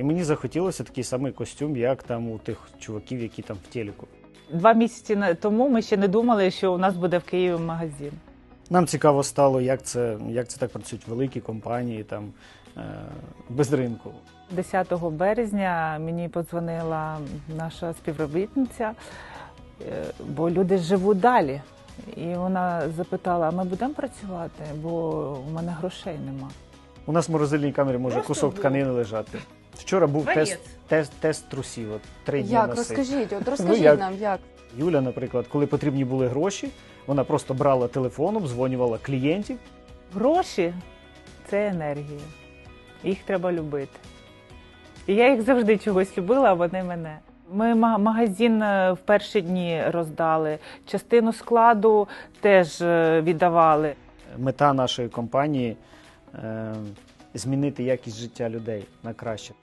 І мені захотілося такий самий костюм, як там у тих чуваків, які там в телеку. Два місяці тому ми ще не думали, що у нас буде в Києві магазин. Нам цікаво стало, як це, як це так працюють великі компанії там е, без ринку. 10 березня мені подзвонила наша співробітниця, е, бо люди живуть далі. І вона запитала: а ми будемо працювати, бо у мене грошей нема. У нас в морозильній камері може Просто кусок тканини лежати. Вчора був тест, тест, тест трусів. От, три дні Як носив. розкажіть? От розкажіть як? нам, як Юля, наприклад, коли потрібні були гроші, вона просто брала телефон, обдзвонювала клієнтів. Гроші це енергія. Їх треба любити. І я їх завжди чогось любила, а вони мене. Ми магазин е, в перші дні роздали, частину складу теж е, віддавали. Мета нашої компанії е, змінити якість життя людей на краще.